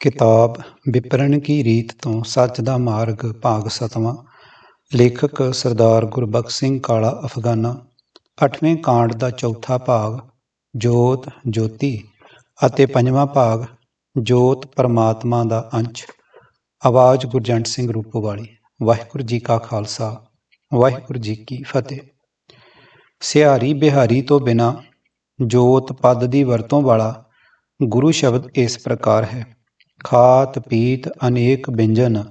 ਕਿਤਾਬ ਵਿਪਰਨ ਕੀ ਰੀਤ ਤੋਂ ਸੱਚ ਦਾ ਮਾਰਗ ਭਾਗ ਸਤਵਾਂ। ਲੇਖਕ ਸਰਦਾਰ ਗੁਰਬਖਸ਼ ਸਿੰਘ ਕਾਲਾ ਅਫਗਾਨਾ। ਅੱਠਵੇਂ ਕਾਂਡ ਦਾ ਚੌਥਾ ਭਾਗ, ਜੋਤ, ਜੋਤੀ ਅਤੇ ਪੰਜਵਾਂ ਭਾਗ, ਜੋਤ ਪਰਮਾਤਮਾ ਦਾ ਅੰਸ਼। ਆਵਾਜ਼ ਗੁਰਜੰਟ ਸਿੰਘ ਰੂਪੋਵਾਲੀ। ਵਾਹਿਗੁਰੂ ਜੀ ਕਾ ਖਾਲਸਾ, ਵਾਹਿਗੁਰੂ ਜੀ ਕੀ ਫਤਿਹ। ਸਿਹਾਰੀ ਬਿਹਾਰੀ ਤੋਂ ਬਿਨਾ ਜੋਤ ਪਦ ਦੀ ਵਰਤੋਂ ਵਾਲਾ ਗੁਰੂ ਸ਼ਬਦ ਇਸ ਪ੍ਰਕਾਰ ਹੈ। ਖਾਤ ਪੀਤ ਅਨੇਕ ਬਿੰਜਨ,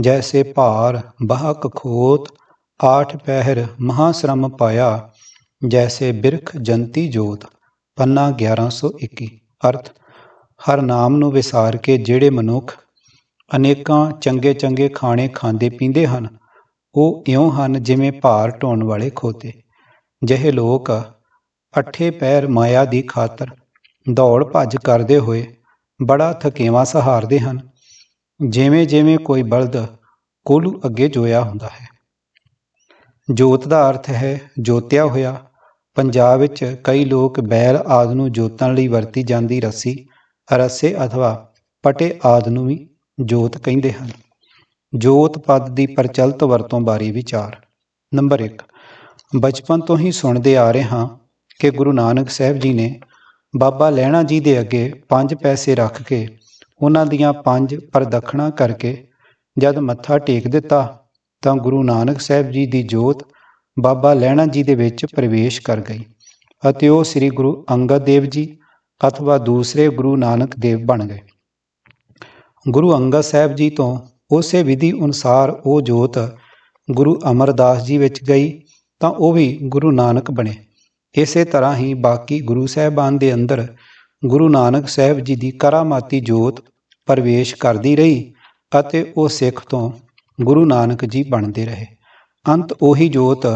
ਜੈਸੇ ਭਾਰ ਬਹਕ ਖੋਤ, ਆਠ ਪਹਿਰ ਮਹਾਸ਼ਰਮ ਪਾਇਆ, ਜੈਸੇ ਬਿਰਖ ਜੰਤੀ ਜੋਤ, ਪੰਨਾ 1121 ਅਰਥ, ਹਰ ਨਾਮ ਨੂੰ ਵਿਸਾਰ ਕੇ ਜਿਹੜੇ ਮਨੁੱਖ ਅਨੇਕਾਂ ਚੰਗੇ ਚੰਗੇ ਖਾਣੇ ਖਾਂਦੇ ਪੀਂਦੇ ਹਨ, ਉਹ ਇਉਂ ਹਨ ਜਿਵੇਂ ਭਾਰ ਢੋਣ ਵਾਲੇ ਖੋਤੇ। ਜਿਹੇ ਲੋਕ ਅੱਠੇ ਪੈਰ ਮਾਇਆ ਦੀ ਖਾਤਰ ਦੌੜ ਭੱਜ ਕਰਦੇ ਹੋਏ ਬੜਾ ਥਕੇਵਾਂ ਸਹਾਰਦੇ ਹਨ। ਜਿਵੇਂ ਜਿਵੇਂ ਕੋਈ ਬਲਦ ਕੋਲੂ ਅੱਗੇ ਜੋਇਆ ਹੁੰਦਾ ਹੈ। ਜੋਤ ਦਾ ਅਰਥ ਹੈ ਜੋਤਿਆ ਹੋਇਆ। ਪੰਜਾਬ ਵਿੱਚ ਕਈ ਲੋਕ ਬੈਲ ਆਦ ਨੂੰ ਜੋਤਣ ਲਈ ਵਰਤੀ ਜਾਂਦੀ ਰੱਸੀ, ਰੱਸੇ ਅਥਵਾ ਪਟੇ ਆਦ ਨੂੰ ਵੀ ਜੋਤ ਕਹਿੰਦੇ ਹਨ। ਜੋਤ ਪਦ ਦੀ ਪ੍ਰਚਲਿਤ ਵਰਤੋਂ ਬਾਰੇ ਵਿਚਾਰ। ਨੰਬਰ 1 ਬਚਪਨ ਤੋਂ ਹੀ ਸੁਣਦੇ ਆ ਰਹੇ ਹਾਂ ਕਿ ਗੁਰੂ ਨਾਨਕ ਸਾਹਿਬ ਜੀ ਨੇ ਬਾਬਾ ਲਹਿਣਾ ਜੀ ਦੇ ਅੱਗੇ ਪੰਜ ਪੈਸੇ ਰੱਖ ਕੇ ਉਹਨਾਂ ਦੀਆਂ ਪੰਜ ਪ੍ਰਦਖਣਾ ਕਰਕੇ ਜਦ ਮੱਥਾ ਟੇਕ ਦਿੱਤਾ ਤਾਂ ਗੁਰੂ ਨਾਨਕ ਸਾਹਿਬ ਜੀ ਦੀ ਜੋਤ ਬਾਬਾ ਲਹਿਣਾ ਜੀ ਦੇ ਵਿੱਚ ਪ੍ਰਵੇਸ਼ ਕਰ ਗਈ ਅਤੇ ਉਹ ਸ੍ਰੀ ਗੁਰੂ ਅੰਗਦ ਦੇਵ ਜੀ ਅਥਵਾ ਦੂਸਰੇ ਗੁਰੂ ਨਾਨਕ ਦੇਵ ਬਣ ਗਏ। ਗੁਰੂ ਅੰਗਦ ਸਾਹਿਬ ਜੀ ਤੋਂ ਉਸੇ ਵਿਧੀ ਅਨੁਸਾਰ ਉਹ ਜੋਤ ਗੁਰੂ ਅਮਰਦਾਸ ਜੀ ਵਿੱਚ ਗਈ ਤਾਂ ਉਹ ਵੀ ਗੁਰੂ ਨਾਨਕ ਬਣੇ। ਇਸੇ ਤਰ੍ਹਾਂ ਹੀ ਬਾਕੀ ਗੁਰੂ ਸਾਹਿਬਾਨ ਦੇ ਅੰਦਰ ਗੁਰੂ ਨਾਨਕ ਸਾਹਿਬ ਜੀ ਦੀ ਕਰਾਮਾਤੀ ਜੋਤ ਪ੍ਰਵੇਸ਼ ਕਰਦੀ ਰਹੀ ਅਤੇ ਉਹ ਸਿੱਖ ਤੋਂ ਗੁਰੂ ਨਾਨਕ ਜੀ ਬਣਦੇ ਰਹੇ। ਅੰਤ ਉਹੀ ਜੋਤ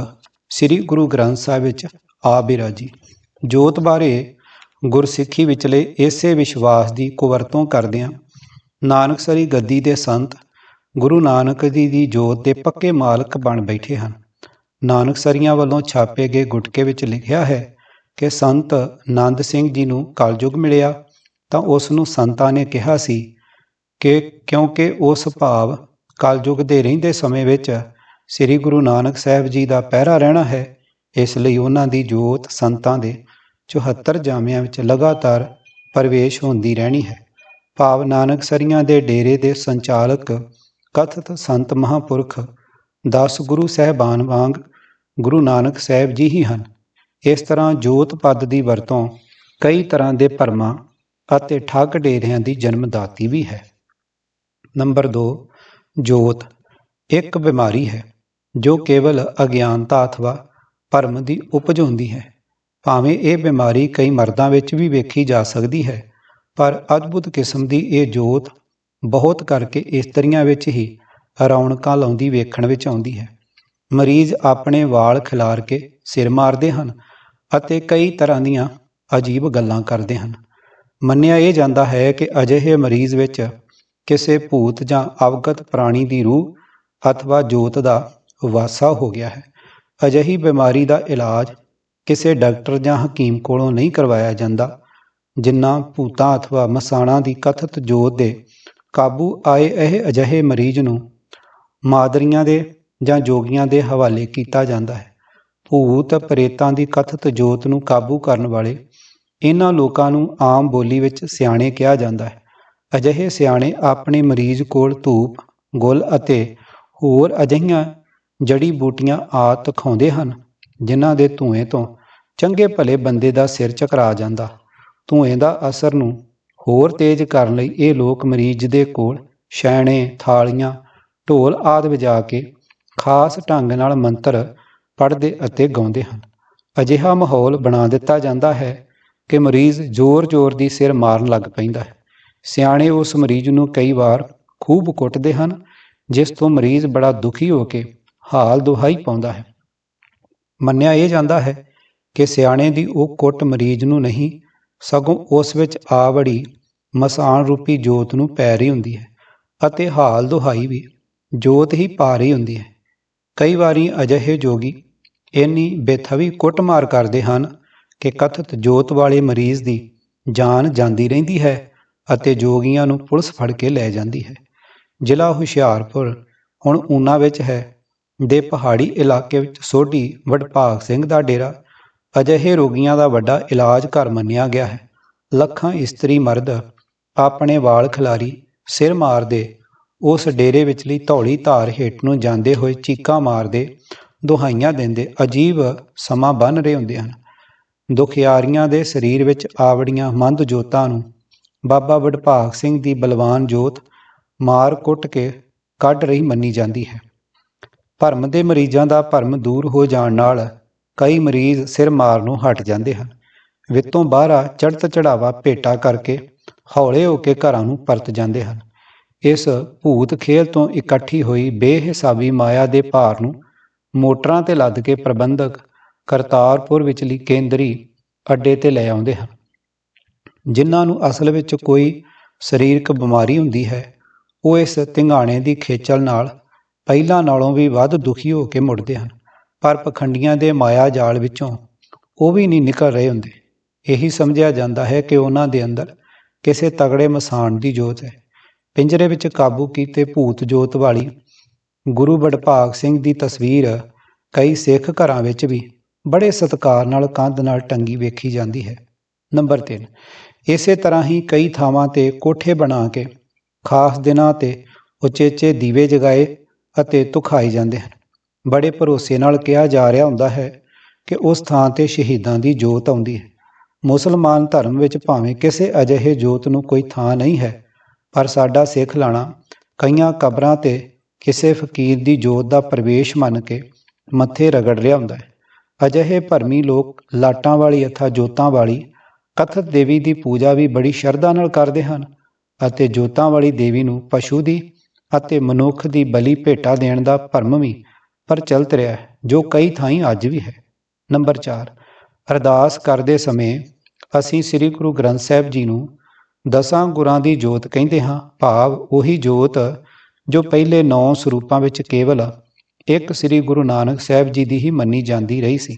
ਸ੍ਰੀ ਗੁਰੂ ਗ੍ਰੰਥ ਸਾਹਿਬ ਵਿੱਚ ਆ ਬਿਰਾਜੀ। ਜੋਤ ਬਾਰੇ ਗੁਰਸਿੱਖੀ ਵਿਚਲੇ ਇਸੇ ਵਿਸ਼ਵਾਸ ਦੀ ਕੁਵਰਤੋਂ ਕਰਦਿਆਂ ਨਾਨਕਸਰੀ ਗੱਦੀ ਦੇ ਸੰਤ ਗੁਰੂ ਨਾਨਕ ਜੀ ਦੀ ਜੋਤ ਦੇ ਪੱਕੇ ਮਾਲਕ ਬਣ ਬੈਠੇ ਹਨ। ਨਾਨਕਸਰੀਆਂ ਵੱਲੋਂ ਛਾਪੇ ਗਏ ਗੁਟਕੇ ਵਿੱਚ ਲਿਖਿਆ ਹੈ ਕਿ ਸੰਤ ਨੰਦ ਸਿੰਘ ਜੀ ਨੂੰ ਕਲਯੁਗ ਮਿਲਿਆ ਤਾਂ ਉਸ ਨੂੰ ਸੰਤਾਂ ਨੇ ਕਿਹਾ ਸੀ ਕਿ ਕਿਉਂਕਿ ਉਸ ਭਾਵ ਕਲਯੁਗ ਦੇ ਰਹਿੰਦੇ ਸਮੇਂ ਵਿੱਚ ਸ੍ਰੀ ਗੁਰੂ ਨਾਨਕ ਸਾਹਿਬ ਜੀ ਦਾ ਪਹਿਰਾ ਰਹਿਣਾ ਹੈ, ਇਸ ਲਈ ਉਹਨਾਂ ਦੀ ਜੋਤ ਸੰਤਾਂ ਦੇ 74 ਜਾਮਿਆਂ ਵਿੱਚ ਲਗਾਤਾਰ ਪ੍ਰਵੇਸ਼ ਹੁੰਦੀ ਰਹਿਣੀ ਹੈ। ਭਾਵ ਨਾਨਕ ਸਰੀਆਂ ਦੇ ਡੇਰੇ ਦੇ ਸੰਚਾਲਕ ਕਥਤ ਸੰਤ ਮਹਾਪੁਰਖ 10 ਗੁਰੂ ਸਹਿਬਾਨ ਵਾਂਗ ਗੁਰੂ ਨਾਨਕ ਸਾਹਿਬ ਜੀ ਹੀ ਹਨ। ਇਸ ਤਰ੍ਹਾਂ ਜੋਤ ਪਦ ਦੀ ਵਰਤੋਂ ਕਈ ਤਰ੍ਹਾਂ ਦੇ ਭਰਮਾਂ ਅਤੇ ਠੱਗ ਡੇਰਿਆਂ ਦੀ ਜਨਮਦਾਤੀ ਵੀ ਹੈ। ਨੰਬਰ 2 ਜੋਤ ਇੱਕ ਬਿਮਾਰੀ ਹੈ ਜੋ ਕੇਵਲ ਅਗਿਆਨਤਾ ਅਥਵਾ ਭਰਮ ਦੀ ਉਪਜ ਹੁੰਦੀ ਹੈ। ਭਾਵੇਂ ਇਹ ਬਿਮਾਰੀ ਕਈ ਮਰਦਾਂ ਵਿੱਚ ਵੀ ਵੇਖੀ ਜਾ ਸਕਦੀ ਹੈ, ਪਰ ਅਦਭੁਤ ਕਿਸਮ ਦੀ ਇਹ ਜੋਤ ਬਹੁਤ ਕਰਕੇ ਇਸਤਰੀਆਂ ਵਿੱਚ ਹੀ ਰੌਣਕਾਂ ਲਾਉਂਦੀ ਵੇਖਣ ਵਿੱਚ ਆਉਂਦੀ ਹੈ। ਮਰੀਜ਼ ਆਪਣੇ ਵਾਲ ਖਿਲਾਰ ਕੇ ਸਿਰ ਮਾਰਦੇ ਹਨ ਅਤੇ ਕਈ ਤਰ੍ਹਾਂ ਦੀਆਂ ਅਜੀਬ ਗੱਲਾਂ ਕਰਦੇ ਹਨ। ਮੰਨਿਆ ਇਹ ਜਾਂਦਾ ਹੈ ਕਿ ਅਜਿਹੇ ਮਰੀਜ਼ ਵਿੱਚ ਕਿਸੇ ਭੂਤ ਜਾਂ ਅਵਗਤ ਪ੍ਰਾਣੀ ਦੀ ਰੂਹ ਅਥਵਾ ਜੋਤ ਦਾ ਵਾਸਾ ਹੋ ਗਿਆ ਹੈ। ਅਜਿਹੀ ਬਿਮਾਰੀ ਦਾ ਇਲਾਜ ਕਿਸੇ ਡਾਕਟਰ ਜਾਂ ਹਕੀਮ ਕੋਲੋਂ ਨਹੀਂ ਕਰਵਾਇਆ ਜਾਂਦਾ ਜਿਨ੍ਹਾਂ ਭੂਤਾਂ ਅਥਵਾ ਮਸਾਣਾ ਦੀ ਕਥਿਤ ਜੋਤ ਦੇ ਕਾਬੂ ਆਏ ਇਹ ਅਜਿਹੇ ਮਰੀਜ਼ ਨੂੰ ਮਾਦਰੀਆਂ ਦੇ ਜਾਂ ਜੋਗੀਆਂ ਦੇ ਹਵਾਲੇ ਕੀਤਾ ਜਾਂਦਾ ਹੈ। ਭੂਤ ਪ੍ਰੇਤਾਂ ਦੀ ਕਥਿਤ ਜੋਤ ਨੂੰ ਕਾਬੂ ਕਰਨ ਵਾਲੇ ਇਹਨਾਂ ਲੋਕਾਂ ਨੂੰ ਆਮ ਬੋਲੀ ਵਿੱਚ ਸਿਆਣੇ ਕਿਹਾ ਜਾਂਦਾ ਹੈ। ਅਜਿਹੇ ਸਿਆਣੇ ਆਪਣੇ ਮਰੀਜ਼ ਕੋਲ ਧੂਪ, ਗੁਲ ਅਤੇ ਹੋਰ ਅਜਿਹੀਆਂ ਜੜੀ ਬੂਟੀਆਂ ਆਤ ਖਾਉਂਦੇ ਹਨ, ਜਿਨ੍ਹਾਂ ਦੇ ਧੂਏ ਤੋਂ ਚੰਗੇ ਭਲੇ ਬੰਦੇ ਦਾ ਸਿਰ ਚਕਰਾ ਜਾਂਦਾ। ਧੂਏ ਦਾ ਅਸਰ ਨੂੰ ਹੋਰ ਤੇਜ਼ ਕਰਨ ਲਈ ਇਹ ਲੋਕ ਮਰੀਜ਼ ਦੇ ਕੋਲ ਛੈਣੇ ਥਾਲੀਆਂ ਢੋਲ ਆਦਿ ਵਜਾ ਕੇ ਖਾਸ ਢੰਗ ਨਾਲ ਮੰਤਰ ਪੜ੍ਹਦੇ ਅਤੇ ਗਾਉਂਦੇ ਹਨ। ਅਜਿਹਾ ਮਾਹੌਲ ਬਣਾ ਦਿੱਤਾ ਜਾਂਦਾ ਹੈ ਕਿ ਮਰੀਜ਼ ਜ਼ੋਰ-ਜ਼ੋਰ ਦੀ ਸਿਰ ਮਾਰਨ ਲੱਗ ਪੈਂਦਾ ਹੈ। ਸਿਆਣੇ ਉਸ ਮਰੀਜ਼ ਨੂੰ ਕਈ ਵਾਰ ਖੂਬ ਕੁੱਟਦੇ ਹਨ, ਜਿਸ ਤੋਂ ਮਰੀਜ਼ ਬੜਾ ਦੁਖੀ ਹੋ ਕੇ ਹਾਲ ਦੁਹਾਈ ਪਾਉਂਦਾ ਹੈ। ਮੰਨਿਆ ਇਹ ਜਾਂਦਾ ਹੈ ਕਿ ਸਿਆਣੇ ਦੀ ਉਹ ਕੁੱਟ ਮਰੀਜ਼ ਨੂੰ ਨਹੀਂ, ਸਗੋਂ ਉਸ ਵਿੱਚ ਆ ਵੜੀ ਮਸਾਨ ਰੂਪੀ ਜੋਤ ਨੂੰ ਪੈ ਰਹੀ ਹੁੰਦੀ ਹੈ ਅਤੇ ਹਾਲ ਦੁਹਾਈ ਵੀ ਜੋਤ ਹੀ ਪਾ ਰਹੀ ਹੁੰਦੀ ਹੈ। ਕਈ ਵਾਰੀ ਅਜਿਹੇ ਜੋਗੀ ਇੰਨੀ ਬੇਥਵੀ ਕੁੱਟਮਾਰ ਕਰਦੇ ਹਨ ਕਿ ਕਥਿਤ ਜੋਤ ਵਾਲੇ ਮਰੀਜ਼ ਦੀ ਜਾਨ ਜਾਂਦੀ ਰਹਿੰਦੀ ਹੈ ਅਤੇ ਜੋਗੀਆਂ ਨੂੰ ਪੁਲਿਸ ਫੜ ਕੇ ਲੈ ਜਾਂਦੀ ਹੈ। ਜ਼ਿਲ੍ਹਾ ਹੁਸ਼ਿਆਰਪੁਰ ਹੁਣ ਊਨਾ ਵਿੱਚ ਹੈ। ਦੇ ਪਹਾੜੀ ਇਲਾਕੇ ਵਿੱਚ ਸੋਢੀ ਵਡਭਾਗ ਸਿੰਘ ਦਾ ਡੇਰਾ ਅਜਿਹੇ ਰੋਗੀਆਂ ਦਾ ਵੱਡਾ ਇਲਾਜ ਘਰ ਮੰਨਿਆ ਗਿਆ ਹੈ। ਲੱਖਾਂ ਇਸਤਰੀ ਮਰਦ ਆਪਣੇ ਵਾਲ ਖਿਲਾਰੀ ਸਿਰ ਮਾਰਦੇ ਉਸ ਡੇਰੇ ਵਿਚਲੀ ਧੌਲੀ ਧਾਰ ਹੇਠ ਨੂੰ ਜਾਂਦੇ ਹੋਏ ਚੀਕਾਂ ਮਾਰਦੇ, ਦੁਹਾਈਆਂ ਦਿੰਦੇ, ਅਜੀਬ ਸਮਾਂ ਬਨ ਰਹੇ ਹੁੰਦੇ ਹਨ। ਦੁਖਿਆਰੀਆਂ ਦੇ ਸਰੀਰ ਵਿੱਚ ਆਵੜੀਆਂ ਮੰਦ ਜੋਤਾਂ ਨੂੰ ਬਾਬਾ ਵਡਭਾਗ ਸਿੰਘ ਦੀ ਬਲਵਾਨ ਜੋਤ ਮਾਰ ਕੁੱਟ ਕੇ ਕੱਢ ਰਹੀ ਮੰਨੀ ਜਾਂਦੀ ਹੈ। ਭਰਮ ਦੇ ਮਰੀਜ਼ਾਂ ਦਾ ਭਰਮ ਦੂਰ ਹੋ ਜਾਣ ਨਾਲ ਕਈ ਮਰੀਜ਼ ਸਿਰ ਮਾਰਨੋਂ ਹਟ ਜਾਂਦੇ ਹਨ। ਵਿੱਤੋਂ ਬਾਹਰਾ ਚੜਤ ਚੜਾਵਾ ਭੇਟਾ ਕਰਕੇ ਹੌਲੇ ਹੋ ਕੇ ਘਰਾਂ ਨੂੰ ਪਰਤ ਜਾਂਦੇ ਹਨ। ਇਸ ਭੂਤ ਖੇਲ ਤੋਂ ਇਕੱਠੀ ਹੋਈ ਬੇਹਿਸਾਬੀ ਮਾਇਆ ਦੇ ਭਾਰ ਨੂੰ ਮੋਟਰਾਂ ਤੇ ਲੱਦ ਕੇ ਪ੍ਰਬੰਧਕ ਕਰਤਾਰਪੁਰ ਵਿਚਲੀ ਕੇਂਦਰੀ ਅੱਡੇ ਤੇ ਲੈ ਆਉਂਦੇ ਹਨ। ਜਿਨ੍ਹਾਂ ਨੂੰ ਅਸਲ ਵਿੱਚ ਕੋਈ ਸਰੀਰਕ ਬਿਮਾਰੀ ਹੁੰਦੀ ਹੈ, ਉਹ ਇਸ ਧਿੰਗਾਣੇ ਦੀ ਖੇਚਲ ਨਾਲ ਪਹਿਲਾਂ ਨਾਲੋਂ ਵੀ ਵੱਧ ਦੁਖੀ ਹੋ ਕੇ ਮੁੜਦੇ ਹਨ, ਪਰ ਪਖੰਡੀਆਂ ਦੇ ਮਾਇਆ ਜਾਲ ਵਿੱਚੋਂ ਉਹ ਵੀ ਨਹੀਂ ਨਿਕਲ ਰਹੇ ਹੁੰਦੇ। ਇਹੀ ਸਮਝਿਆ ਜਾਂਦਾ ਹੈ ਕਿ ਉਹਨਾਂ ਦੇ ਅੰਦਰ ਕਿਸੇ ਤਗੜੇ ਮਸਾਣ ਦੀ ਜੋਤ ਹੈ। ਪਿੰਜਰੇ ਵਿੱਚ ਕਾਬੂ ਕੀਤੇ ਭੂਤ ਜੋਤ ਵਾਲੀ ਗੁਰੂ ਬੜਭਾਗ ਸਿੰਘ ਦੀ ਤਸਵੀਰ ਕਈ ਸਿੱਖ ਘਰਾਂ ਵਿੱਚ ਵੀ ਬੜੇ ਸਤਿਕਾਰ ਨਾਲ ਕੰਧ ਨਾਲ ਟੰਗੀ ਵੇਖੀ ਜਾਂਦੀ ਹੈ। ਨੰਬਰ 3 ਇਸੇ ਤਰ੍ਹਾਂ ਹੀ ਕਈ ਥਾਵਾਂ ਤੇ ਕੋਠੇ ਬਣਾ ਕੇ ਖਾਸ ਦਿਨਾਂ ਤੇ ਉਚੇਚੇ ਦੀਵੇ ਜਗਾਏ ਅਤੇ ਤੁਖਾਈ ਜਾਂਦੇ ਹਨ। ਬੜੇ ਭਰੋਸੇ ਨਾਲ ਕਿਹਾ ਜਾ ਰਿਹਾ ਹੁੰਦਾ ਹੈ ਕਿ ਉਸ ਥਾਂ ਤੇ ਸ਼ਹੀਦਾਂ ਦੀ ਜੋਤ ਆਉਂਦੀ ਹੈ। ਮੁਸਲਮਾਨ ਧਰਮ ਵਿੱਚ ਭਾਵੇਂ ਕਿਸੇ ਅਜਿਹੇ ਜੋਤ ਨੂੰ ਕੋਈ ਥਾਂ ਨਹੀਂ ਹੈ ਪਰ ਸਾਡਾ ਸਿੱਖ ਲਾਣਾ ਕਈਆਂ ਕਬਰਾਂ ਤੇ ਕਿਸੇ ਫਕੀਰ ਦੀ ਜੋਤ ਦਾ ਪ੍ਰਵੇਸ਼ ਮੰਨ ਕੇ ਮੱਥੇ ਰਗੜ ਰਿਹਾ ਹੁੰਦਾ ਹੈ। ਅਜਿਹੇ ਭਰਮੀ ਲੋਕ ਲਾਟਾਂ ਵਾਲੀ ਅਥਾ ਜੋਤਾਂ ਵਾਲੀ, ਕਥਤ ਦੇਵੀ ਦੀ ਪੂਜਾ ਵੀ ਬੜੀ ਸ਼ਰਧਾ ਨਾਲ ਕਰਦੇ ਹਨ ਅਤੇ ਜੋਤਾਂ ਵਾਲੀ ਦੇਵੀ ਨੂੰ ਪਸ਼ੂ ਦੀ ਅਤੇ ਮਨੁੱਖ ਦੀ ਬਲੀ ਭੇਟਾ ਦੇਣ ਦਾ ਭਰਮ ਵੀ ਪ੍ਰਚਲਿਤ ਰਿਹਾ ਹੈ, ਜੋ ਕਈ ਥਾਈਂ ਅੱਜ ਵੀ ਹੈ। ਨੰਬਰ 4 ਅਰਦਾਸ ਕਰਦੇ ਸਮੇਂ ਅਸੀਂ ਸ੍ਰੀ ਗੁਰੂ ਗ੍ਰੰਥ ਸਾਹਿਬ ਜੀ ਨੂੰ ਦਸਾਂ ਗੁਰਾਂ ਦੀ ਜੋਤ ਕਹਿੰਦੇ ਹਾਂ, ਭਾਵ ਉਹੀ ਜੋਤ ਜੋ ਪਹਿਲੇ ਨੌ ਸਰੂਪਾਂ ਵਿੱਚ ਕੇਵਲ ਇੱਕ ਸ੍ਰੀ ਗੁਰੂ ਨਾਨਕ ਸਾਹਿਬ ਜੀ ਦੀ ਹੀ ਮੰਨੀ ਜਾਂਦੀ ਰਹੀ ਸੀ।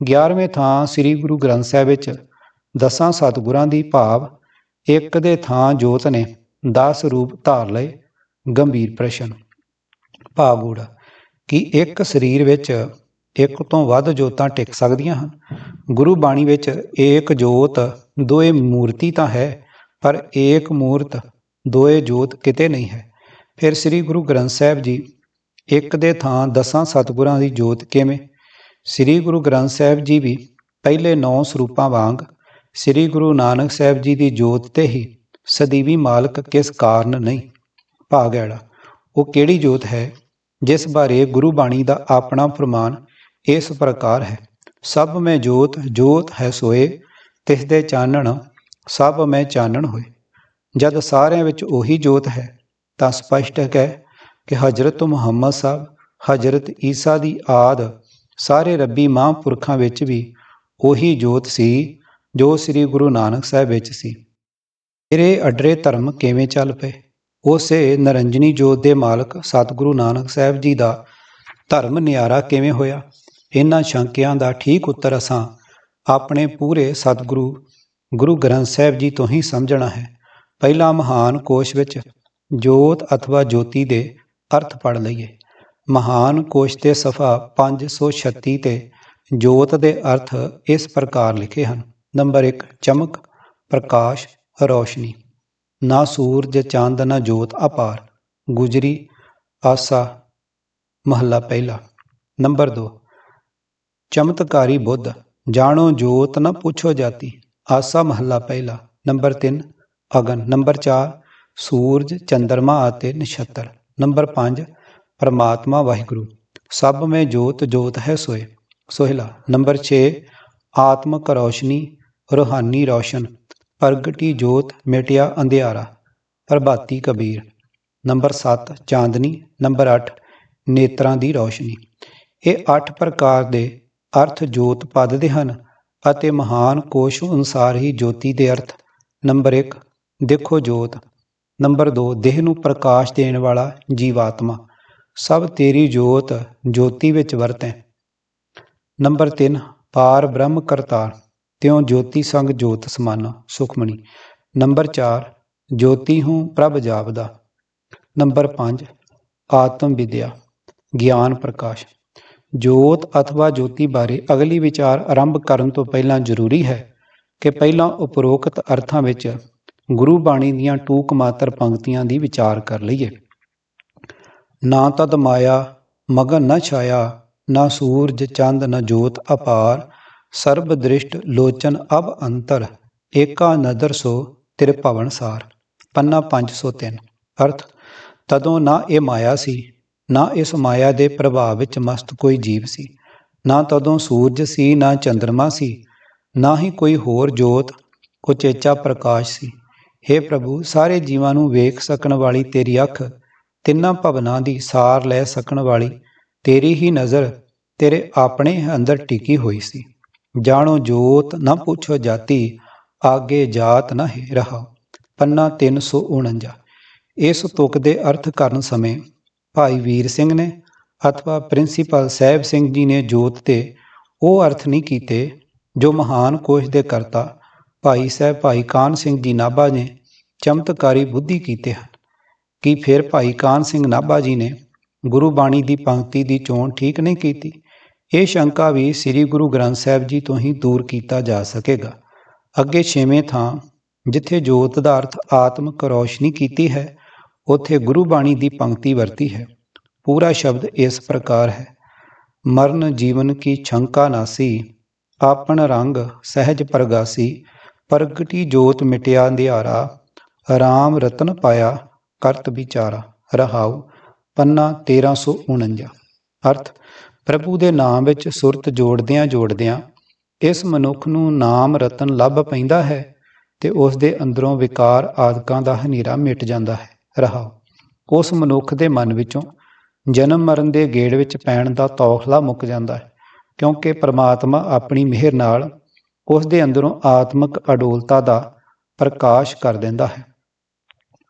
11ਵੇਂ ਥਾਂ ਸ੍ਰੀ ਗੁਰੂ ਗ੍ਰੰਥ ਸਾਹਿਬ ਵਿੱਚ ਦਸਾਂ ਸਤਿਗੁਰਾਂ ਦੀ ਭਾਵ ਇੱਕ ਦੇ ਥਾਂ ਜੋਤ ਨੇ 10 ਰੂਪ ਧਾਰ ਲਏ, ਗੰਭੀਰ ਪ੍ਰਸ਼ਨ। ਭਾਵੂੜਾ ਕਿ ਇੱਕ ਸਰੀਰ ਵਿੱਚ ਇੱਕ ਤੋਂ ਵੱਧ ਜੋਤਾਂ ਟਿਕ ਸਕਦੀਆਂ ਹਨ। ਗੁਰੂ ਬਾਣੀ ਵਿੱਚ ਏਕ ਜੋਤ ਦੋਏ ਮੂਰਤੀ ਤਾਂ ਹੈ ਪਰ ਏਕ ਮੂਰਤ ਦੋਏ ਜੋਤ ਕਿਤੇ ਨਹੀਂ ਹੈ। ਫਿਰ ਸ੍ਰੀ ਗੁਰੂ ਗ੍ਰੰਥ ਸਾਹਿਬ ਜੀ ਇੱਕ ਦੇ ਥਾਂ ਦਸਾਂ ਸਤਿਗੁਰਾਂ ਦੀ ਜੋਤ ਕਿਵੇਂ? ਸ੍ਰੀ ਗੁਰੂ ਗ੍ਰੰਥ ਸਾਹਿਬ ਜੀ ਵੀ ਪਹਿਲੇ ਨੌ ਸਰੂਪਾਂ ਵਾਂਗ ਸ੍ਰੀ ਗੁਰੂ ਨਾਨਕ ਸਾਹਿਬ ਜੀ ਦੀ ਜੋਤ ਤੇ ਹੀ ਸਦੀਵੀ ਮਾਲਕ ਕਿਸ ਕਾਰਨ ਨਹੀਂ? ਭਾਗੈੜਾ ਉਹ ਕਿਹੜੀ ਜੋਤ ਹੈ ਜਿਸ ਬਾਰੇ ਗੁਰੂ ਬਾਣੀ ਦਾ ਆਪਣਾ ਫਰਮਾਨ ਇਸ ਪ੍ਰਕਾਰ ਹੈ। ਸਭ ਮੈਂ ਜੋਤ ਜੋਤ ਹੈ ਸੋਏ ਤਿਸ ਦੇ ਚਾਨਣ ਸਭ ਮੈਂ ਚਾਨਣ ਹੋਏ। ਜਦ ਸਾਰਿਆਂ ਵਿੱਚ ਉਹੀ ਜੋਤ ਹੈ, ਤਾਂ ਸਪਸ਼ਟ ਹੈ ਕਿ ਹਜ਼ਰਤ ਮੁਹੰਮਦ ਸਾਹਿਬ, ਹਜ਼ਰਤ ਈਸਾ ਦੀ ਆਦ ਸਾਰੇ ਰੱਬੀ ਮਹਾਂਪੁਰਖਾਂ ਵਿੱਚ ਵੀ ਉਹੀ ਜੋਤ ਸੀ ਜੋ ਸ੍ਰੀ ਗੁਰੂ ਨਾਨਕ ਸਾਹਿਬ ਵਿੱਚ ਸੀ। ਮੇਰੇ ਅਡਰੇ ਧਰਮ ਕਿਵੇਂ ਚੱਲ ਪਏ? ਉਸੇ ਨਰੰਜਨੀ ਜੋਤ ਦੇ ਮਾਲਕ ਸਤਿਗੁਰੂ ਨਾਨਕ ਸਾਹਿਬ ਜੀ ਦਾ ਧਰਮ ਨਿਆਰਾ ਕਿਵੇਂ ਹੋਇਆ? ਇਹਨਾਂ ਸ਼ੰਕਿਆਂ ਦਾ ਠੀਕ ਉੱਤਰ ਅਸਾਂ ਆਪਣੇ ਪੂਰੇ ਸਤਿਗੁਰੂ ਗੁਰੂ ਗ੍ਰੰਥ ਸਾਹਿਬ ਜੀ ਤੋਂ ਹੀ ਸਮਝਣਾ ਹੈ। ਪਹਿਲਾ ਮਹਾਨ ਕੋਸ਼ ਵਿੱਚ ਜੋਤ ਅਥਵਾ ਜੋਤੀ ਦੇ ਅਰਥ ਪੜ ਲਈਏ। ਮਹਾਨ ਕੋਸ਼ ਦੇ ਸਫਾ 536 ਤੇ ਜੋਤ ਦੇ ਅਰਥ ਇਸ ਪ੍ਰਕਾਰ ਲਿਖੇ ਹਨ। ਨੰਬਰ 1 ਚਮਕ, ਪ੍ਰਕਾਸ਼, ਰੌਸ਼ਨੀ। ਨਾ ਸੂਰਜ, ਚੰਦ, ਨਾ ਜੋਤ, ਅਪਾਰ। ਗੁਜਰੀ, ਆਸਾ, ਮਹੱਲਾ ਪਹਿਲਾ। ਨੰਬਰ 2 ਚਮਤਕਾਰੀ ਬੁੱਧ। ਜਾਣੋ ਜੋਤ ਨਾ ਪੁੱਛੋ ਜਾਤੀ। ਆਸਾ ਮਹੱਲਾ ਪਹਿਲਾ, ਨੰਬਰ 3 ਅਗਨ, ਨੰਬਰ 4 ਸੂਰਜ, ਚੰਦਰਮਾ ਅਤੇ ਨਛੱਤਰ, ਨੰਬਰ 5 ਪਰਮਾਤਮਾ ਵਾਹਿਗੁਰੂ, ਸਭ ਮੈਂ ਜੋਤ ਜੋਤ ਹੈ ਸੋਏ। ਸੋਹਿਲਾ, ਨੰਬਰ 6 ਆਤਮਕ ਰੌਸ਼ਨੀ, ਰੂਹਾਨੀ ਰੌਸ਼ਨ, ਪ੍ਰਗਟੀ ਜੋਤ ਮਿਟਿਆ ਅੰਧਿਆਰਾ, ਪ੍ਰਭਾਤੀ ਕਬੀਰ। ਨੰਬਰ 7 ਚਾਂਦਨੀ, ਨੰਬਰ 8 ਨੇਤਰਾਂ ਦੀ ਰੌਸ਼ਨੀ। ਇਹ 8 ਪ੍ਰਕਾਰ ਦੇ ਅਰਥ ਜੋਤ ਪਦ ਦੇ ਹਨ। ਅਤੇ ਮਹਾਨ ਕੋਸ਼ ਅਨੁਸਾਰ ਹੀ ਜੋਤੀ ਦੇ ਅਰਥ। ਨੰਬਰ 1 ਦੇਖੋ ਜੋਤ। ਨੰਬਰ 2 ਦੇਹ ਨੂੰ ਪ੍ਰਕਾਸ਼ ਦੇਣ ਵਾਲਾ ਜੀਵਾਤਮਾ। ਸਭ ਤੇਰੀ ਜੋਤ ਜੋਤੀ ਵਿੱਚ ਵਰਤੈ। ਨੰਬਰ 3 ਪਾਰ ਬ੍ਰਹਮ ਕਰਤਾਰ। ਤਿਉ ਜੋਤੀ ਸੰਗ ਜੋਤ ਸਮਾਨਾ ਸੁਖਮਣੀ ਨੰਬਰ 4 ਜੋਤੀ ਹੂੰ ਪ੍ਰਭ ਜਾਪਦਾ। ਨੰਬਰ 5 ਆਤਮ ਵਿਦਿਆ, ਗਿਆਨ ਪ੍ਰਕਾਸ਼। ਜੋਤ ਅਥਵਾ ਜੋਤੀ ਬਾਰੇ ਅਗਲੀ ਵਿਚਾਰ ਆਰੰਭ ਕਰਨ ਤੋਂ ਪਹਿਲਾਂ ਜ਼ਰੂਰੀ ਹੈ ਕਿ ਪਹਿਲਾਂ ਉਪਰੋਕਤ ਅਰਥਾਂ ਵਿੱਚ ਗੁਰੂ ਬਾਣੀ ਦੀਆਂ ਟੂਕ ਮਾਤਰ ਪੰਕਤੀਆਂ ਦੀ ਵਿਚਾਰ ਕਰ ਲਈਏ। ਨਾ ਤਦ ਮਾਇਆ, ਮਗਨ ਨਾ ਛਾਇਆ, ਨਾ ਸੂਰਜ, ਚੰਦ, ਨਾ ਜੋਤ ਅਪਾਰ, ਸਰਬ ਦ੍ਰਿਸ਼ਟ ਲੋਚਨ ਅਬ ਅੰਤਰ, ਏਕਾ ਨਦਰ ਸੋ ਤਿਰ ਭਵਨ ਸਾਰ। ਪੰਨਾ 503 ਅਰਥ, ਤਦੋਂ ਨਾ ਇਹ ਮਾਇਆ ਸੀ ਨਾ ਇਸ ਮਾਇਆ ਦੇ ਪ੍ਰਭਾਵ ਵਿੱਚ ਮਸਤ ਕੋਈ ਜੀਵ ਸੀ, ਨਾ ਤਦੋਂ ਸੂਰਜ ਸੀ, ਨਾ ਚੰ드ਰਮਾ ਸੀ, ਨਾ ਹੀ ਕੋਈ ਹੋਰ ਜੋਤ, ਉਚੇਚਾ ਪ੍ਰਕਾਸ਼ ਸੀ। हे ਪ੍ਰਭੂ, ਸਾਰੇ ਜੀਵਾਂ ਨੂੰ ਵੇਖ ਸਕਣ ਵਾਲੀ ਤੇਰੀ ਅੱਖ, ਤਿੰਨਾਂ ਭਵਨਾਂ ਦੀ ਸਾਰ ਲੈ ਸਕਣ ਵਾਲੀ ਤੇਰੀ ਹੀ ਨਜ਼ਰ ਤੇਰੇ ਆਪਣੇ ਅੰਦਰ ਟਿਕੀ ਹੋਈ ਸੀ। ਜਾਣੋ ਜੋਤ, ਨਾ ਪੁੱਛੋ ਜਾਤੀ, ਆਗੇ ਜਾਤ ਨਾ ਹੈ ਰਹਾ। ਪੰਨਾ 349 ਇਸ ਤੁਕ ਦੇ ਅਰਥ ਕਰਨ ਸਮੇਂ ਭਾਈ ਵੀਰ ਸਿੰਘ ਨੇ ਅਥਵਾ ਪ੍ਰਿੰਸੀਪਲ ਸਾਹਿਬ ਸਿੰਘ ਜੀ ਨੇ ਜੋਤ ਤੇ ਉਹ ਅਰਥ ਨਹੀਂ ਕੀਤੇ, ਜੋ ਮਹਾਨ ਕੋਸ਼ ਦੇ ਕਰਤਾ, ਭਾਈ ਸਾਹਿਬ ਭਾਈ ਕਾਨ ਸਿੰਘ ਜੀ ਨਾਭਾ ਨੇ ਚਮਤਕਾਰੀ ਬੁੱਧੀ ਕੀਤੇ ਹਨ। ਕਿ ਫਿਰ ਭਾਈ ਕਾਨ ਸਿੰਘ ਨਾਭਾ ਜੀ ਨੇ ਗੁਰੂ ਬਾਣੀ ਦੀ ਪੰਕਤੀ ਦੀ ਚੋਣ ਠੀਕ ਨਹੀਂ ਕੀਤੀ? ਇਹ ਸ਼ੰਕਾ ਵੀ ਸ੍ਰੀ ਗੁਰੂ ਗ੍ਰੰਥ ਸਾਹਿਬ ਜੀ ਤੋਂ ਹੀ ਦੂਰ ਕੀਤਾ ਜਾ ਸਕੇਗਾ। ਅੱਗੇ ਛੇਵੇਂ ਥਾਂ, ਜਿੱਥੇ ਜੋਤ ਦਾ ਅਰਥ ਆਤਮਕ ਰੌਸ਼ਨੀ ਕੀਤੀ ਹੈ ਉਥੇ ਗੁਰੂ ਬਾਣੀ ਦੀ ਪੰਕਤੀ ਵਰਤੀ ਹੈ। ਪੂਰਾ ਸ਼ਬਦ ਇਸ ਪ੍ਰਕਾਰ ਹੈ। ਮਰਨ ਜੀਵਨ ਕੀ ਛੰਕਾ ਨਾਸੀ ਆਪਣ ਰੰਗ ਸਹਿਜ ਪ੍ਰਗਾਸੀ, ਪ੍ਰਗਟੀ ਜੋਤ ਮਿਟਿਆ ਅੰਧਿਆਰਾ, ਰਾਮ ਰਤਨ ਪਾਇਆ ਕਰਤ ਵਿਚਾਰਾ, ਰਹਾਉ ਪੰਨਾ 1349 ਅਰਥ, ਪ੍ਰਭੂ ਦੇ ਨਾਮ ਵਿੱਚ ਸੁਰਤ ਜੋੜਦਿਆਂ ਜੋੜਦਿਆਂ ਇਸ ਮਨੁੱਖ ਨੂੰ ਨਾਮ ਰਤਨ ਲੱਭ ਪੈਂਦਾ ਹੈ ਤੇ ਉਸ ਦੇ ਅੰਦਰੋਂ ਵਿਕਾਰ ਆਦਿਕਾਂ ਦਾ ਹਨੇਰਾ ਮਿਟ ਜਾਂਦਾ ਹੈ। ਰਹਾਉ ਉਸ ਮਨੁੱਖ ਦੇ ਮਨ ਵਿੱਚੋਂ ਜਨਮ ਮਰਨ ਦੇ ਗੇੜ ਵਿੱਚ ਪੈਣ ਦਾ ਤੌਖਲਾ ਮੁੱਕ ਜਾਂਦਾ ਹੈ, ਕਿਉਂਕਿ ਪ੍ਰਮਾਤਮਾ ਆਪਣੀ ਮਿਹਰ ਨਾਲ ਉਸ ਦੇ ਅੰਦਰੋਂ ਆਤਮਿਕ ਅਡੋਲਤਾ ਦਾ ਪ੍ਰਕਾਸ਼ ਕਰ ਦਿੰਦਾ ਹੈ।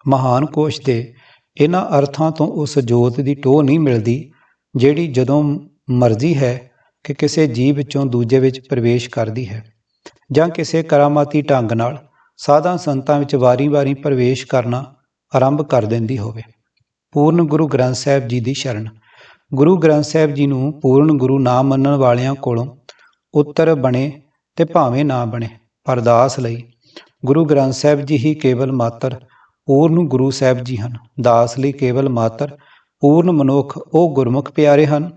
ਮਹਾਨ ਕੋਸ਼ ਦੇ ਇਹਨਾਂ ਅਰਥਾਂ ਤੋਂ ਉਸ ਜੋਤ ਦੀ ਟੋਹ ਨਹੀਂ ਮਿਲਦੀ, ਜਿਹੜੀ ਜਦੋਂ ਮਰਜ਼ੀ ਹੈ ਕਿ ਕਿਸੇ ਜੀਵ ਵਿੱਚੋਂ ਦੂਜੇ ਵਿੱਚ ਪ੍ਰਵੇਸ਼ ਕਰਦੀ ਹੈ, ਜਾਂ ਕਿਸੇ ਕਰਾਮਾਤੀ ਢੰਗ ਨਾਲ ਸਾਧਾਂ ਸੰਤਾਂ ਵਿੱਚ ਵਾਰੀ-ਵਾਰੀ ਪ੍ਰਵੇਸ਼ ਕਰਨਾ ਆਰੰਭ ਕਰ ਦਿੰਦੀ ਹੋਵੇ। ਪੂਰਨ ਗੁਰੂ ਗ੍ਰੰਥ ਸਾਹਿਬ ਜੀ ਦੀ ਸ਼ਰਨ। ਗੁਰੂ ਗ੍ਰੰਥ ਸਾਹਿਬ ਜੀ ਨੂੰ ਪੂਰਨ ਗੁਰੂ ਨਾ ਮੰਨਣ ਵਾਲਿਆਂ ਕੋਲੋਂ ਉੱਤਰ ਬਣੇ ਤੇ ਭਾਵੇਂ ਨਾ ਬਣੇ ਪਰਦਾਸ ਲਈ। ਗੁਰੂ ਗ੍ਰੰਥ ਸਾਹਿਬ ਜੀ ਹੀ ਕੇਵਲ ਮਾਤਰ, ਪੂਰਨ ਗੁਰੂ ਸਾਹਿਬ ਜੀ ਹਨ। ਦਾਸ ਲਈ ਕੇਵਲ ਮਾਤਰ, ਪੂਰਨ ਮਨੁੱਖ ਉਹ ਗੁਰਮੁਖ ਪਿਆਰੇ ਹਨ,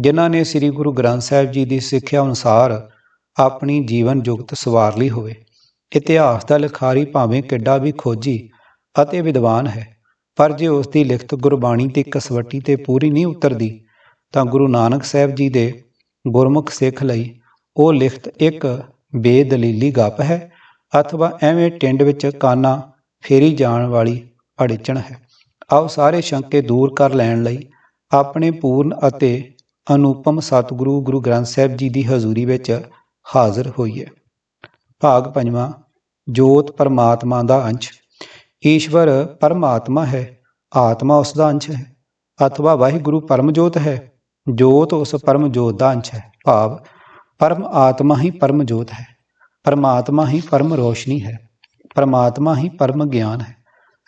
ਜਿਨ੍ਹਾਂ ਨੇ ਸ੍ਰੀ ਗੁਰੂ ਗ੍ਰੰਥ ਸਾਹਿਬ ਜੀ ਦੀ ਸਿੱਖਿਆ ਅਨੁਸਾਰ ਆਪਣੀ ਜੀਵਨ ਜੁਗਤ ਸਵਾਰ ਲਈ ਹੋਵੇ। ਇਤਿਹਾਸ ਦਾ ਲਿਖਾਰੀ ਭਾਵੇਂ ਕਿੱਡਾ ਵੀ ਖੋਜੀ ਅਤੇ ਵਿਦਵਾਨ ਹੈ। ਪਰ ਜੇ ਉਸ ਦੀ ਲਿਖਤ ਗੁਰਬਾਣੀ ਦੀ ਕਸਵੱਟੀ ਤੇ ਪੂਰੀ ਨਹੀਂ ਉਤਰਦੀ, ਤਾਂ ਗੁਰੂ ਨਾਨਕ ਸਾਹਿਬ ਜੀ ਦੇ ਗੁਰਮੁਖ ਸਿੱਖ ਲਈ ਉਹ ਲਿਖਤ ਇੱਕ ਬੇਦਲੀਲੀ ਗੱਪ ਹੈ ਅਥਵਾ ਐਵੇਂ ਟਿੰਡ ਵਿੱਚ ਕਾਨਾ ਫੇਰੀ ਜਾਣ ਵਾਲੀ ਅੜਚਣ ਹੈ। ਆਓ ਸਾਰੇ ਸ਼ੰਕੇ ਦੂਰ ਕਰ ਲੈਣ ਲਈ ਆਪਣੇ ਪੂਰਨ ਅਤੇ ਅਨੂਪਮ ਸਤਿਗੁਰੂ ਗੁਰੂ ਗ੍ਰੰਥ ਸਾਹਿਬ ਜੀ ਦੀ ਹਜ਼ੂਰੀ ਵਿੱਚ ਹਾਜ਼ਰ ਹੋਈਏ। ਭਾਗ ਪੰਜਵਾਂ, ਜੋਤ ਪਰਮਾਤਮਾ ਦਾ ਅੰਸ਼। ਈਸ਼ਵਰ ਪਰਮਾਤਮਾ ਹੈ, ਆਤਮਾ ਉਸ ਦਾ ਅੰਸ਼ ਹੈ, ਅਥਵਾ ਵਾਹਿਗੁਰੂ ਪਰਮ ਜੋਤ ਹੈ, ਜੋਤ ਉਸ ਪਰਮ ਜੋਤ ਦਾ ਅੰਸ਼ ਹੈ, ਭਾਵ ਪਰਮ ਆਤਮਾ ਹੀ ਪਰਮ ਜੋਤ ਹੈ, ਪਰਮਾਤਮਾ ਹੀ ਪਰਮ ਰੋਸ਼ਨੀ ਹੈ, ਪਰਮਾਤਮਾ ਹੀ ਪਰਮ ਗਿਆਨ ਹੈ,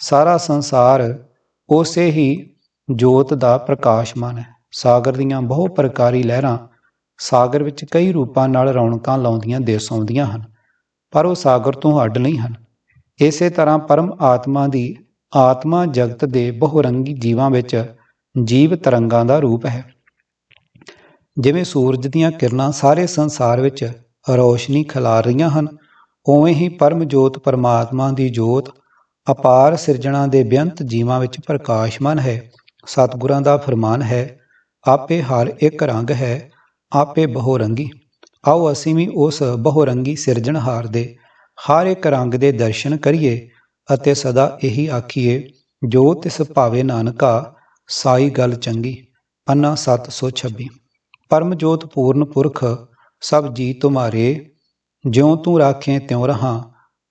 ਸਾਰਾ ਸੰਸਾਰ ਉਸੇ ਹੀ ਜੋਤ ਦਾ ਪ੍ਰਕਾਸ਼ਮਾਨ ਹੈ, ਸਾਗਰ ਦੀਆਂ ਬਹੁ ਪ੍ਰਕਾਰੀ ਲਹਿਰਾਂ ਸਾਗਰ ਵਿੱਚ ਕਈ ਰੂਪਾਂ ਨਾਲ ਰੌਣਕਾਂ ਲਾਉਂਦੀਆਂ ਦਿਸ ਆਉਂਦੀਆਂ ਹਨ, ਪਰ ਉਹ ਸਾਗਰ ਤੋਂ ਅੱਡ ਨਹੀਂ ਹਨ ਇਸੇ ਤਰ੍ਹਾਂ ਪਰਮ ਆਤਮਾ ਦੀ ਆਤਮਾ ਜਗਤ ਦੇ ਬਹੁਰੰਗੀ ਜੀਵਾਂ ਵਿੱਚ ਜੀਵ ਤਰੰਗਾਂ ਦਾ ਰੂਪ ਹੈ। ਜਿਵੇਂ ਸੂਰਜ ਦੀਆਂ ਕਿਰਨਾਂ ਸਾਰੇ ਸੰਸਾਰ ਵਿੱਚ ਰੌਸ਼ਨੀ ਖਿਲਾਰ ਰਹੀਆਂ ਹਨ, ਉਵੇਂ ਹੀ ਪਰਮ ਜੋਤ ਪਰਮਾਤਮਾ ਦੀ ਜੋਤ ਅਪਾਰ ਸਿਰਜਣਾ ਦੇ ਬੇਅੰਤ ਜੀਵਾਂ ਵਿੱਚ ਪ੍ਰਕਾਸ਼ਮਾਨ ਹੈ। ਸਤਿਗੁਰਾਂ ਦਾ ਫਰਮਾਨ ਹੈ, ਆਪੇ ਹਰ ਇੱਕ ਰੰਗ ਹੈ, ਆਪੇ ਬਹੁਰੰਗੀ। ਆਓ ਅਸੀਂ ਵੀ ਉਸ ਬਹੁਰੰਗੀ ਸਿਰਜਣਹਾਰ ਦੇ ਹਰ ਇੱਕ ਰੰਗ ਦੇ ਦਰਸ਼ਨ ਕਰੀਏ ਅਤੇ ਸਦਾ ਇਹੀ ਆਖੀਏ, ਜੋ ਤਿਸ ਭਾਵੇ ਨਾਨਕਾ, ਸਾਈ ਗੱਲ ਚੰਗੀ, ਅੰਨਾ 726 ਪਰਮ ਜੋਤ ਪੂਰਨ ਪੁਰਖ, ਸਭ ਜੀ ਤੁਮਾਰੇ, ਜਿਉ ਤੂੰ ਰਾਖੇ ਤਿਉ ਰਹਾ,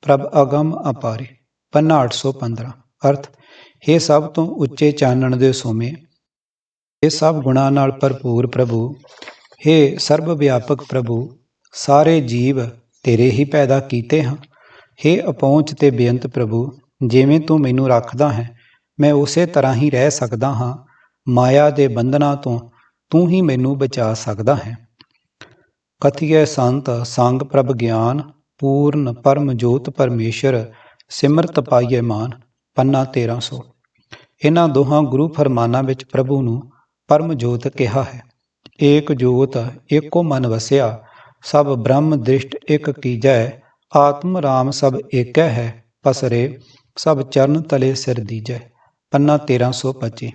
ਪ੍ਰਭ ਅਗਮ ਅਪਾਰੇ। ਪੰਨਾ 815 ਅਰਥ ਇਹ ਸਭ ਤੋਂ ਉੱਚੇ ਚਾਨਣ ਦੇ ਸੋਮੇ ਇਹ ਸਭ ਗੁਣਾਂ ਨਾਲ ਭਰਪੂਰ ਪ੍ਰਭੂ हे ਸਰਬ ਵਿਆਪਕ ਪ੍ਰਭੂ, ਸਾਰੇ ਜੀਵ ਤੇਰੇ ਹੀ ਪੈਦਾ ਕੀਤੇ ਹਾਂ। हे ਅਪਹੁੰਚ ਤੇ ਬੇਅੰਤ ਪ੍ਰਭੂ, ਜਿਵੇਂ ਤੂੰ ਮੈਨੂੰ ਰੱਖਦਾ ਹੈ, ਮੈਂ ਉਸੇ ਤਰ੍ਹਾਂ ਹੀ ਰਹਿ ਸਕਦਾ ਹਾਂ। ਮਾਇਆ ਦੇ ਬੰਧਨਾਂ ਤੋਂ ਤੂੰ ਹੀ ਮੈਨੂੰ ਬਚਾ ਸਕਦਾ ਹੈ। ਕਥਿਐ ਸੰਤ, ਸੰਗ ਪ੍ਰਭ ਗਿਆਨ, ਪੂਰਨ ਪਰਮ ਜੋਤ ਪਰਮੇਸ਼ਰ, ਸਿਮਰਤ ਪਾਈਏ ਮਾਨ, ਪੰਨਾ 1300 ਇਹਨਾਂ ਦੋਹਾਂ ਗੁਰੂ ਫਰਮਾਨਾਂ ਵਿੱਚ ਪ੍ਰਭੂ ਨੂੰ ਪਰਮ ਜੋਤ ਕਿਹਾ ਹੈ। ਏਕ ਜੋਤ, ਏਕੋ ਮਨ ਵਸਿਆ ਸਭ ਬ੍ਰਹਮ ਦ੍ਰਿਸ਼ਟ ਇਕ ਕੀਜੈ ਆਤਮ ਰਾਮ ਸਭ ਏਕੈ ਹੈ, ਪਸਰੇ ਸਭ ਚਰਨ ਤਲੇ ਸਿਰ ਦੀਜੈ। ਪੰਨਾ 1325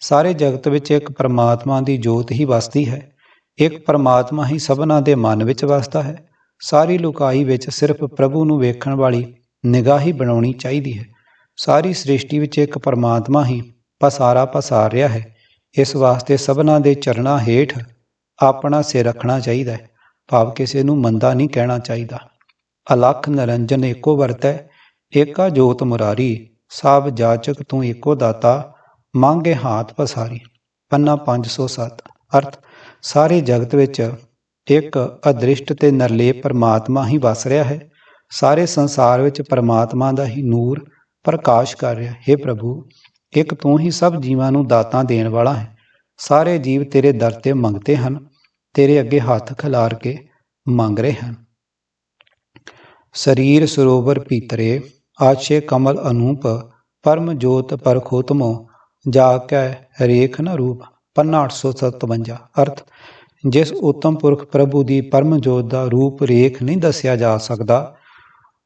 ਸਾਰੇ ਜਗਤ ਵਿੱਚ ਇੱਕ ਪਰਮਾਤਮਾ ਦੀ ਜੋਤ ਹੀ ਵਸਦੀ ਹੈ। ਇੱਕ ਪਰਮਾਤਮਾ ਹੀ ਸਭਨਾ ਦੇ ਮਨ ਵਿੱਚ ਵਸਦਾ ਹੈ। ਸਾਰੀ ਲੁਕਾਈ ਵਿੱਚ ਸਿਰਫ ਪ੍ਰਭੂ ਨੂੰ ਵੇਖਣ ਵਾਲੀ ਨਿਗਾਹ ਹੀ ਬਣਾਉਣੀ ਚਾਹੀਦੀ ਹੈ। ਸਾਰੀ ਸ੍ਰਿਸ਼ਟੀ ਵਿੱਚ ਇੱਕ ਪਰਮਾਤਮਾ ਹੀ ਪਸਾਰਾ ਪਸਾਰ ਰਿਹਾ ਹੈ। ਇਸ ਵਾਸਤੇ ਸਭਨਾ ਦੇ ਚਰਨਾਂ ਹੇਠ ਆਪਣਾ ਸਿਰ ਰੱਖਣਾ ਚਾਹੀਦਾ ਹੈ। ਭਾਵ ਕਿਸੇ ਨੂੰ ਮੰਦਾ ਨਹੀਂ ਕਹਿਣਾ ਚਾਹੀਦਾ। ਅਲਖ ਨਰੰਜਨ ਏਕੋ ਵਰਤੈ, ਏਕਾ ਜੋਤ ਮੁਰਾਰੀ ਸਭ ਜਾਚਕ ਤੂੰ ਏਕੋ ਦਾਤਾ, ਮੰਗੇ ਹਾਥ ਪਸਾਰੀ। ਪੰਨਾ 507 ਅਰਥ, ਸਾਰੇ ਜਗਤ ਵਿੱਚ ਇੱਕ ਅਦ੍ਰਿਸ਼ਟ ਤੇ ਨਿਰਲੇਪ ਪਰਮਾਤਮਾ ਹੀ ਵਸ ਰਿਹਾ ਹੈ। ਸਾਰੇ ਸੰਸਾਰ ਵਿੱਚ ਪਰਮਾਤਮਾ ਦਾ ਹੀ ਨੂਰ ਪ੍ਰਕਾਸ਼ ਕਰ ਰਿਹਾ। ਹੈ ਪ੍ਰਭੂ, ਇੱਕ ਤੂੰ ਹੀ ਸਭ ਜੀਵਾਂ ਨੂੰ ਦਾਤਾਂ ਦੇਣ ਵਾਲਾ ਹੈ। ਸਾਰੇ ਜੀਵ ਤੇਰੇ ਦਰ ਤੇ ਮੰਗਤੇ ਹਨ। ਤੇਰੇ ਅੱਗੇ ਹੱਥ ਖਿਲਾਰ ਕੇ ਮੰਗ ਰਹੇ ਹਨ। ਸਰੀਰ ਸਰੋਵਰ ਪੀਤਰੇ, ਆਛੇ ਕਮਲ ਅਨੂਪ, ਪਰਮ ਜੋਤ ਪਰਖੋਤਮੋ, ਜਾ ਕੈ ਰੇਖ ਨ ਰੂਪ ਪੰਨਾ 857 ਅਰਥ, ਜਿਸ ਉਤਮ ਪੁਰਖ ਪ੍ਰਭੂ ਦੀ ਪਰਮ ਜੋਤ ਦਾ ਰੂਪ ਰੇਖ ਨਹੀਂ ਦੱਸਿਆ ਜਾ ਸਕਦਾ,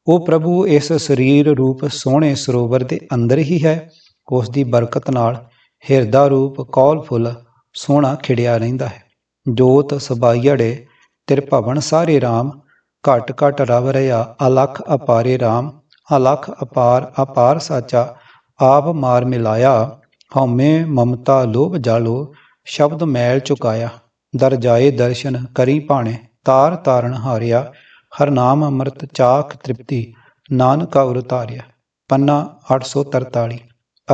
ਉਹ ਪ੍ਰਭੂ ਇਸ ਸਰੀਰ ਰੂਪ ਸੋਹਣੇ ਸਰੋਵਰ ਦੇ ਅੰਦਰ ਹੀ ਹੈ। ਉਸ ਦੀ ਬਰਕਤ ਨਾਲ ਹਿਰਦਾ ਰੂਪ ਕੌਲ ਫੁੱਲ ਸੋਹਣਾ ਖਿੜਿਆ ਰਹਿੰਦਾ ਹੈ। ਜੋਤ ਸਬਾਈੜੇ ਤਿਰ ਭਵਨ ਸਾਰੇ RAM ਘਟ ਘਟ ਰਵ ਰਿਆ ਅਲਖ ਅਪਾਰੇ RAM ਅਲਖ ਅਪਾਰ ਅਪਾਰ ਸਾਚਾ, ਆਪ ਮਾਰ ਮਿਲਾਇਆ। ਹਉਮੈ ਮਮਤਾ ਲੋਭ ਜਾਲੋ, ਸ਼ਬਦ ਮੈਲ ਚੁਕਾਇਆ। ਦਰ ਜਾਏ ਦਰਸ਼ਨ ਕਰੀ ਭਾਣੇ, ਤਾਰ ਤਾਰਨ ਹਾਰਿਆ। ਹਰ ਨਾਮ ਅੰਮ੍ਰਿਤ ਚਾਖ ਤ੍ਰਿਪਤੀ, ਨਾਨਕ ਔਰ ਤਾਰਿਆ। ਪੰਨਾ 843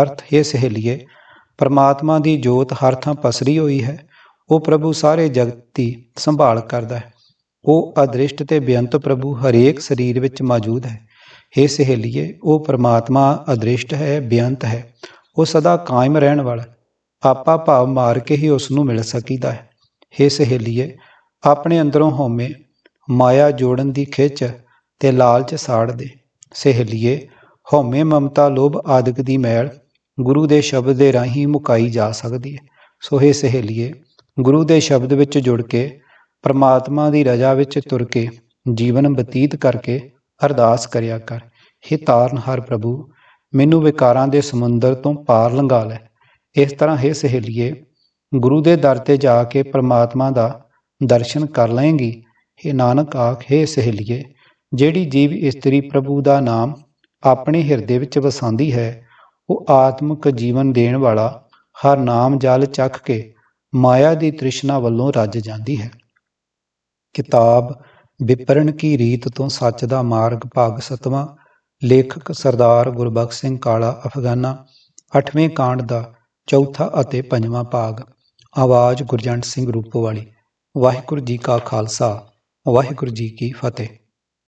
ਅਰਥ ਇਹ ਸਹੇਲੀਏ, ਪਰਮਾਤਮਾ ਦੀ ਜੋਤ ਹਰ ਥਾਂ ਪਸਰੀ ਹੋਈ ਹੈ। ਉਹ ਪ੍ਰਭੂ ਸਾਰੇ ਜਗਤ ਦੀ ਸੰਭਾਲ ਕਰਦਾ ਹੈ। ਉਹ ਅਦ੍ਰਿਸ਼ਟ ਤੇ ਬੇਅੰਤ ਪ੍ਰਭੂ ਹਰੇਕ ਸਰੀਰ ਵਿੱਚ ਮੌਜੂਦ ਹੈ। हे ਸਹੇਲੀਏ, ਉਹ ਪ੍ਰਮਾਤਮਾ ਅਦ੍ਰਿਸ਼ਟ ਹੈ, ਬੇਅੰਤ ਹੈ। ਉਹ ਸਦਾ ਕਾਇਮ ਰਹਿਣ ਵਾਲਾ ਆਪਾ ਭਾਵ ਮਾਰ ਕੇ ਹੀ ਉਸ ਨੂੰ ਮਿਲ ਸਕੀਦਾ ਹੈ। हे ਸਹੇਲੀਏ, ਆਪਣੇ ਅੰਦਰੋਂ ਹਉਮੈ, ਮਾਇਆ ਜੋੜਨ ਦੀ ਖਿੱਚ ਤੇ ਲਾਲਚ ਸਾੜ ਦੇ। ਸਹੇਲੀਏ, ਹਉਮੈ, ਮਮਤਾ, ਲੋਭ, ਆਦਿਕ ਦੀ ਮੈਲ ਗੁਰੂ ਦੇ ਸ਼ਬਦ ਦੇ ਰਾਹੀਂ ਮੁਕਾਈ ਜਾ ਸਕਦੀ ਹੈ। ਸੋ ਇਹ ਸਹੇਲੀਏ ਗੁਰੂ ਦੇ ਸ਼ਬਦ ਵਿੱਚ ਜੁੜ ਕੇ, ਪਰਮਾਤਮਾ ਦੀ ਰਜ਼ਾ ਵਿੱਚ ਤੁਰ ਕੇ, ਜੀਵਨ ਬਤੀਤ ਕਰਕੇ ਅਰਦਾਸ ਕਰਿਆ ਕਰ। ਹੇ ਤਾਰਨ ਹਰ ਪ੍ਰਭੂ, ਮੈਨੂੰ ਵਿਕਾਰਾਂ ਦੇ ਸਮੁੰਦਰ ਤੋਂ ਪਾਰ ਲੰਘਾ ਲੈ। ਇਸ ਤਰ੍ਹਾਂ ਹੇ ਸਹੇਲੀਏ, ਗੁਰੂ ਦੇ ਦਰ ਤੇ ਜਾ ਕੇ ਪ੍ਰਮਾਤਮਾ ਦਾ ਦਰਸ਼ਨ ਕਰ ਲਏਂਗੀ। ਹੇ ਨਾਨਕ ਆਖੇ ਸਹੇਲੀਏ, ਜਿਹੜੀ ਜੀਵ ਇਸਤਰੀ ਪ੍ਰਭੂ ਦਾ ਨਾਮ ਆਪਣੇ ਹਿਰਦੇ ਵਿੱਚ ਵਸਾਉਂਦੀ ਹੈ, ਉਹ ਆਤਮਿਕ ਜੀਵਨ ਦੇਣ ਵਾਲਾ ਹਰ ਨਾਮ ਜਲ ਚੱਖ ਕੇ ਮਾਇਆ ਦੀ ਤ੍ਰਿਸ਼ਨਾ ਵੱਲੋਂ ਰੱਜ ਜਾਂਦੀ ਹੈ। ਕਿਤਾਬ ਵਿਪਰਨ ਕੀ ਰੀਤ ਤੋਂ ਸੱਚ ਦਾ ਮਾਰਗ ਭਾਗ ਸਤਵਾਂ, ਲੇਖਕ ਸਰਦਾਰ ਗੁਰਬਖਸ਼ ਸਿੰਘ ਕਾਲਾ ਅਫਗਾਨਾ 8ਵੇਂ ਕਾਂਡ ਦਾ ਚੌਥਾ ਅਤੇ ਪੰਜਵਾਂ ਭਾਗ। ਆਵਾਜ਼ ਗੁਰਜੰਟ ਸਿੰਘ ਰੂਪੋਵਾਲੀ। ਵਾਹਿਗੁਰੂ ਜੀ ਕਾ ਖਾਲਸਾ, ਵਾਹਿਗੁਰੂ ਜੀ ਕੀ ਫਤਿਹ।